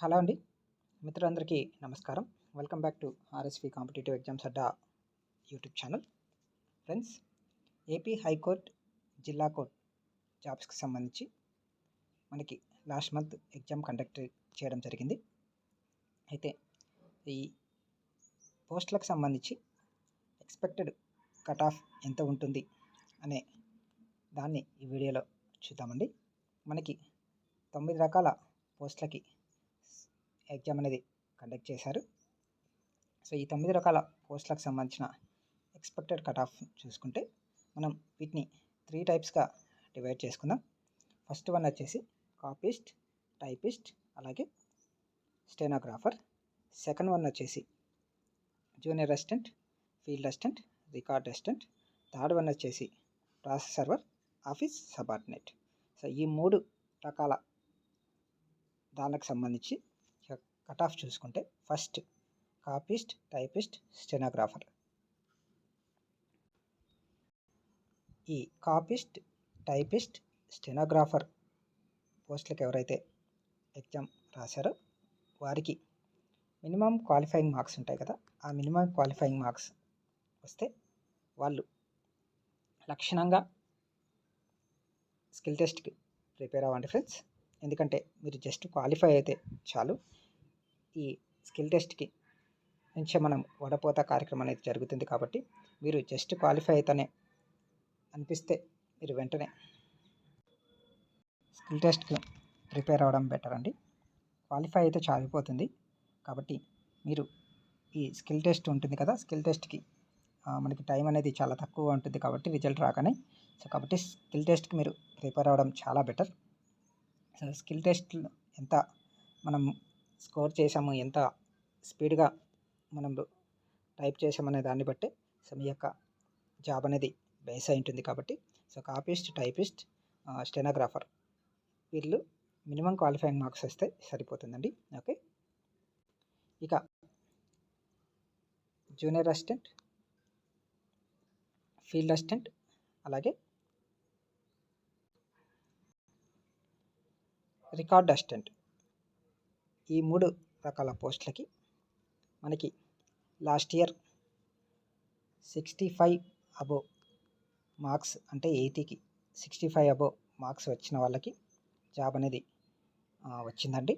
Hello అండి. మిత్రులందరికీ నమస్కారం. Welcome back to RSV competitive exams Adda YouTube channel. Friends AP high court జిల్లా court జాబ్స్కి సంబంధించి మనకి లాస్ట్ మంత్ ఎగ్జామ్ కండక్ట్ చేయడం జరిగింది. అయితే ఈ పోస్టులకు సంబంధించి ఎక్స్పెక్టెడ్ కట్ ఆఫ్ ఎంత ఉంటుంది అనే దాన్ని ఈ వీడియోలో చూద్దామండి. మనకి తొమ్మిది రకాల పోస్టులకి ఎగ్జామ్ అనేది కండక్ట్ చేశారు. సో ఈ తొమ్మిది రకాల పోస్టులకు సంబంధించిన ఎక్స్పెక్టెడ్ కట్ ఆఫ్ చూసుకుంటే మనం వీటిని త్రీ టైప్స్గా డివైడ్ చేసుకుందాం. ఫస్ట్ వన్ వచ్చేసి కాపీస్ట్ టైపిస్ట్ అలాగే స్టెనోగ్రాఫర్. సెకండ్ వన్ వచ్చేసి junior assistant field assistant record assistant. Third one వచ్చేసి process server office subordinate. So ఈ మూడు రకాల దానికి సంబంధించి కట్ ఆఫ్ చూసుకుంటే ఫస్ట్ కాపిస్ట్ టైపిస్ట్ స్టెనోగ్రాఫర్. ఈ కాపిస్ట్ టైపిస్ట్ స్టెనోగ్రాఫర్ పోస్టులకు ఎవరైతే ఎగ్జామ్ రాశారో వారికి మినిమం క్వాలిఫైయింగ్ మార్క్స్ ఉంటాయి కదా ఆ మినిమం క్వాలిఫైయింగ్ మార్క్స్ వస్తే వాళ్ళు లక్షణంగా స్కిల్ టెస్ట్కి ప్రిపేర్ అవ్వండి ఫ్రెండ్స్. ఎందుకంటే మీరు జస్ట్ క్వాలిఫై అయితే చాలు. ఈ స్కిల్ టెస్ట్కి నుంచే మనం వడపోత కార్యక్రమం అనేది జరుగుతుంది కాబట్టి మీరు జస్ట్ క్వాలిఫై అయితేనే అనిపిస్తే మీరు వెంటనే స్కిల్ టెస్ట్కి ప్రిపేర్ అవ్వడం బెటర్ అండి. క్వాలిఫై అయితే చాలిపోతుంది కాబట్టి మీరు ఈ స్కిల్ టెస్ట్ ఉంటుంది కదా స్కిల్ టెస్ట్కి మనకి టైం అనేది చాలా తక్కువ ఉంటుంది కాబట్టి రిజల్ట్ రాగానే. సో కాబట్టి స్కిల్ టెస్ట్కి మీరు ప్రిపేర్ అవ్వడం చాలా బెటర్. సో స్కిల్ టెస్ట్ ఎంత మనం స్కోర్ చేసాము ఎంత స్పీడ్గా మనం టైప్ చేసామనే దాన్ని బట్టి సో మీ యొక్క జాబ్ అనేది బేస్ అయి ఉంటుంది కాబట్టి సో కాపీస్ట్ టైపిస్ట్ స్టెనోగ్రాఫర్ వీళ్ళు మినిమం క్వాలిఫైయింగ్ మార్క్స్ వస్తే సరిపోతుందండి. ఓకే? ఇక జూనియర్ అసిస్టెంట్ ఫీల్డ్ అసిస్టెంట్ అలాగే రికార్డ్ అసిస్టెంట్. ఈ మూడు రకాల పోస్టులకి మనకి last year sixty five above marks అంటే ఎయిటీకి సిక్స్టీ ఫైవ్ అబో మార్క్స్ వచ్చిన వాళ్ళకి జాబ్ అనేది వచ్చిందండి.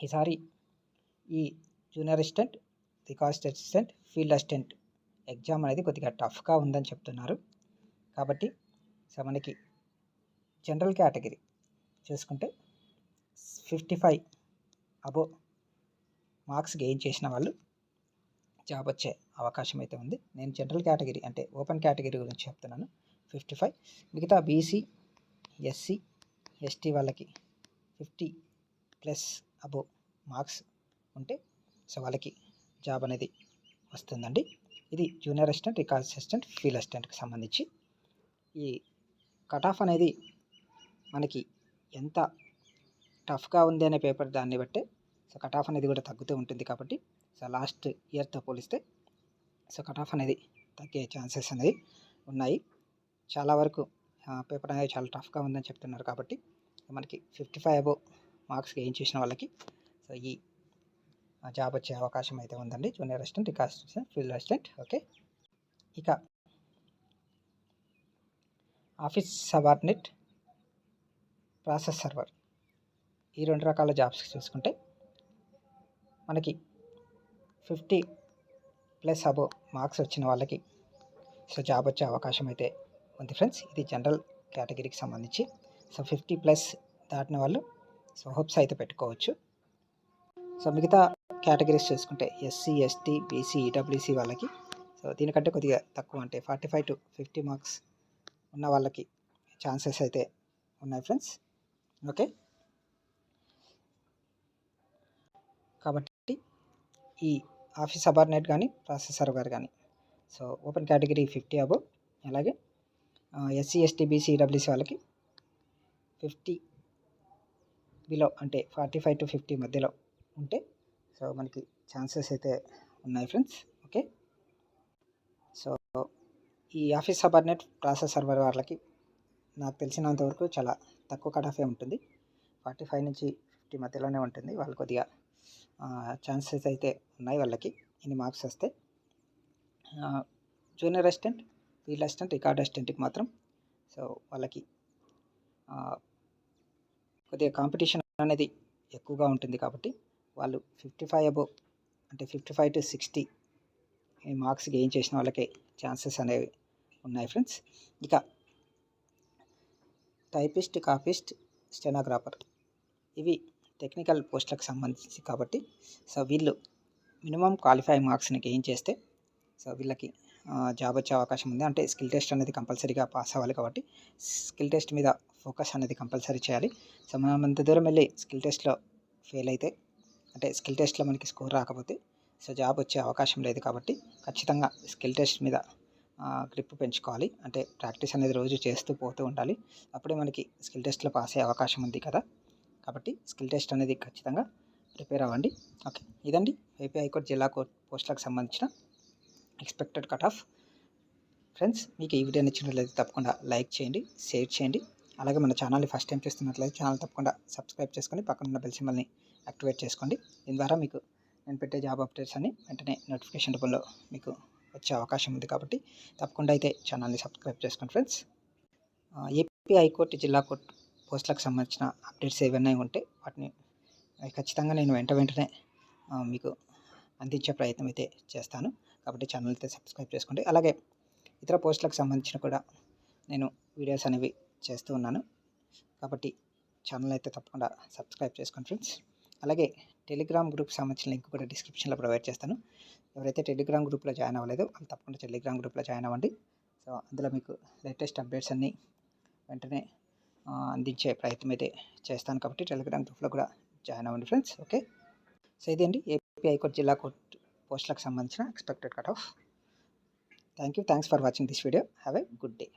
ఈసారి ఈ junior assistant record assistant field assistant exam అనేది కొద్దిగా టఫ్గా ఉందని చెప్తున్నారు. కాబట్టి సో మనకి జనరల్ కేటగిరీ చూసుకుంటే fifty five above marks gain చేసిన వాళ్ళు జాబ్ వచ్చే అవకాశం అయితే ఉంది. నేను జనరల్ కేటగిరీ అంటే ఓపెన్ కేటగిరీ గురించి చెప్తున్నాను. Fifty five. మిగతా బీసీ ఎస్సీ ఎస్టీ వాళ్ళకి ఫిఫ్టీ ప్లస్ అబో మార్క్స్ ఉంటే సో వాళ్ళకి జాబ్ అనేది వస్తుందండి. ఇది junior assistant record assistant field అసిస్టెంట్కి సంబంధించి. ఈ కట్ ఆఫ్ అనేది మనకి ఎంత టఫ్గా ఉంది అనే పేపర్ దాన్ని బట్టే సో కట్ ఆఫ్ అనేది కూడా తగ్గుతూ ఉంటుంది కాబట్టి సో లాస్ట్ ఇయర్తో పోలిస్తే సో కట్ ఆఫ్ అనేది తగ్గే ఛాన్సెస్ అనేది ఉన్నాయి. చాలా వరకు పేపర్ అనేది చాలా టఫ్గా ఉందని చెప్తున్నారు కాబట్టి మనకి fifty five above marks gain చేసిన వాళ్ళకి సో ఈ జాబ్ వచ్చే అవకాశం అయితే ఉందండి. Junior assistant record assistant field assistant okay. ఇక ఆఫీస్ సబార్డినేట్ ప్రాసెస్ సర్వర్. ఈ రెండు రకాల జాబ్స్ చూసుకుంటే మనకి ఫిఫ్టీ ప్లస్ అబో మార్క్స్ వచ్చిన వాళ్ళకి సో జాబ్ వచ్చే అవకాశం అయితే ఉంది ఫ్రెండ్స్. ఇది జనరల్ కేటగిరీకి సంబంధించి. సో ఫిఫ్టీ ప్లస్ దాటిన వాళ్ళు సో హోప్స్ అయితే పెట్టుకోవచ్చు. సో మిగతా కేటగిరీస్ చూసుకుంటే ఎస్సీ ఎస్టీ బీసీ ఈడబ్ల్యూసీ వాళ్ళకి సో దీనికంటే కొద్దిగా తక్కువ అంటే forty five to fifty marks ఉన్న వాళ్ళకి ఛాన్సెస్ అయితే ఉన్నాయి ఫ్రెండ్స్. ఓకే? కాబట్టి ఈ ఆఫీస్ సబార్డినేట్ కానీ ప్రాసెస్ సర్వర్ కానీ so open category fifty above అలాగే ఎస్సీ ఎస్టీ బీసీ డబ్ల్యూసీ వాళ్ళకి ఫిఫ్టీ బిలో అంటే ఫార్టీ ఫైవ్ టు ఫిఫ్టీ మధ్యలో ఉంటే సో మనకి ఛాన్సెస్ అయితే ఉన్నాయి ఫ్రెండ్స్. ఓకే? సో ఈ ఆఫీస్ సబార్డినేట్ ప్రాసెస్ సర్వర్ వాళ్ళకి నాకు తెలిసినంతవరకు చాలా తక్కువ కట్ ఆఫే ఉంటుంది. ఫార్టీ ఫైవ్ నుంచి ఫిఫ్టీ మధ్యలోనే ఉంటుంది. వాళ్ళు కొద్దిగా ఛాన్సెస్ అయితే ఉన్నాయి వాళ్ళకి. ఇన్ని మార్క్స్ వస్తే. Junior assistant field assistant record అసిస్టెంట్కి మాత్రం. సో వాళ్ళకి కొద్దిగా కాంపిటీషన్ అనేది ఎక్కువగా ఉంటుంది కాబట్టి వాళ్ళు ఫిఫ్టీ ఫైవ్ అబోవ్ అంటే fifty five to sixty marks gain చేసిన వాళ్ళకే ఛాన్సెస్ అనేవి ఉన్నాయి ఫ్రెండ్స్. ఇక టైపిస్ట్ కాపిస్ట్ స్టెనోగ్రాఫర్. ఇవి టెక్నికల్ పోస్టులకు సంబంధించి కాబట్టి సో వీళ్ళు మినిమం క్వాలిఫై మార్క్స్ని గెయిన్ చేస్తే సో వీళ్ళకి జాబ్ వచ్చే అవకాశం ఉంది. అంటే స్కిల్ టెస్ట్ అనేది కంపల్సరీగా పాస్ అవ్వాలి కాబట్టి స్కిల్ టెస్ట్ మీద ఫోకస్ అనేది కంపల్సరీ చేయాలి. సో మనం అంత దూరం వెళ్ళి స్కిల్ టెస్ట్లో ఫెయిల్ అయితే అంటే స్కిల్ టెస్ట్లో మనకి స్కోర్ రాకపోతే సో జాబ్ వచ్చే అవకాశం లేదు కాబట్టి ఖచ్చితంగా స్కిల్ టెస్ట్ మీద గ్రిప్ పెంచుకోవాలి. అంటే ప్రాక్టీస్ అనేది రోజు చేస్తూ పోతూ ఉండాలి. అప్పుడే మనకి స్కిల్ టెస్ట్లో పాస్ అయ్యే అవకాశం ఉంది కదా. కాబట్టి స్కిల్ టెస్ట్ అనేది ఖచ్చితంగా ప్రిపేర్ అవ్వండి. ఓకే. ఇదండి ఏపీ హైకోర్టు జిల్లా కోర్టు పోస్టులకు సంబంధించిన ఎక్స్పెక్టెడ్ కట్ ఆఫ్ ఫ్రెండ్స్ మీకు ఈ వీడియో నచ్చినట్లయితే తప్పకుండా లైక్ చేయండి షేర్ చేయండి. అలాగే మన ఛానల్ని ఫస్ట్ టైం చూస్తున్నట్లయితే ఛానల్ తప్పకుండా సబ్స్క్రైబ్ చేసుకొని పక్కన ఉన్న బెల్ సింబల్ని యాక్టివేట్ చేసుకోండి. దీని ద్వారా మీకు నేను పెట్టే జాబ్ అప్డేట్స్ అన్ని వెంటనే నోటిఫికేషన్ రూపంలో మీకు వచ్చే అవకాశం ఉంది కాబట్టి తప్పకుండా అయితే ఛానల్ని సబ్స్క్రైబ్ చేసుకోండి ఫ్రెండ్స్. ఏపీ హైకోర్టు జిల్లా కోర్టు పోస్టులకు సంబంధించిన అప్డేట్స్ ఏవైనా ఉంటే వాటిని ఖచ్చితంగా నేను వెంట వెంటనే మీకు అందించే ప్రయత్నం అయితే చేస్తాను. కాబట్టి ఛానల్ అయితే సబ్స్క్రైబ్ చేసుకోండి. అలాగే ఇతర పోస్టులకు సంబంధించిన కూడా నేను వీడియోస్ అనేవి చేస్తూ ఉన్నాను. కాబట్టి ఛానల్ అయితే తప్పకుండా సబ్స్క్రైబ్ చేసుకోండి ఫ్రెండ్స్. అలాగే టెలిగ్రామ్ గ్రూప్ సంబంధించిన లింక్ కూడా డిస్క్రిప్షన్లో ప్రొవైడ్ చేస్తాను. ఎవరైతే టెలిగ్రామ్ గ్రూప్లో జాయిన్ అవ్వలేదో వాళ్ళు తప్పకుండా టెలిగ్రామ్ గ్రూప్లో జాయిన్ అవ్వండి. సో అందులో మీకు లేటెస్ట్ అప్డేట్స్ అన్నీ వెంటనే అందించే ప్రయత్నం అయితే చేస్తాను కాబట్టి టెలిగ్రామ్ గ్రూప్లో కూడా జాయిన్ అవ్వండి ఫ్రెండ్స్ ఓకే? సో ఇదే అండి ఏపీ హైకోర్టు జిల్లా కోర్టు పోస్టులకు సంబంధించిన expected cut off. Thank you thanks for watching this video. Have a good day.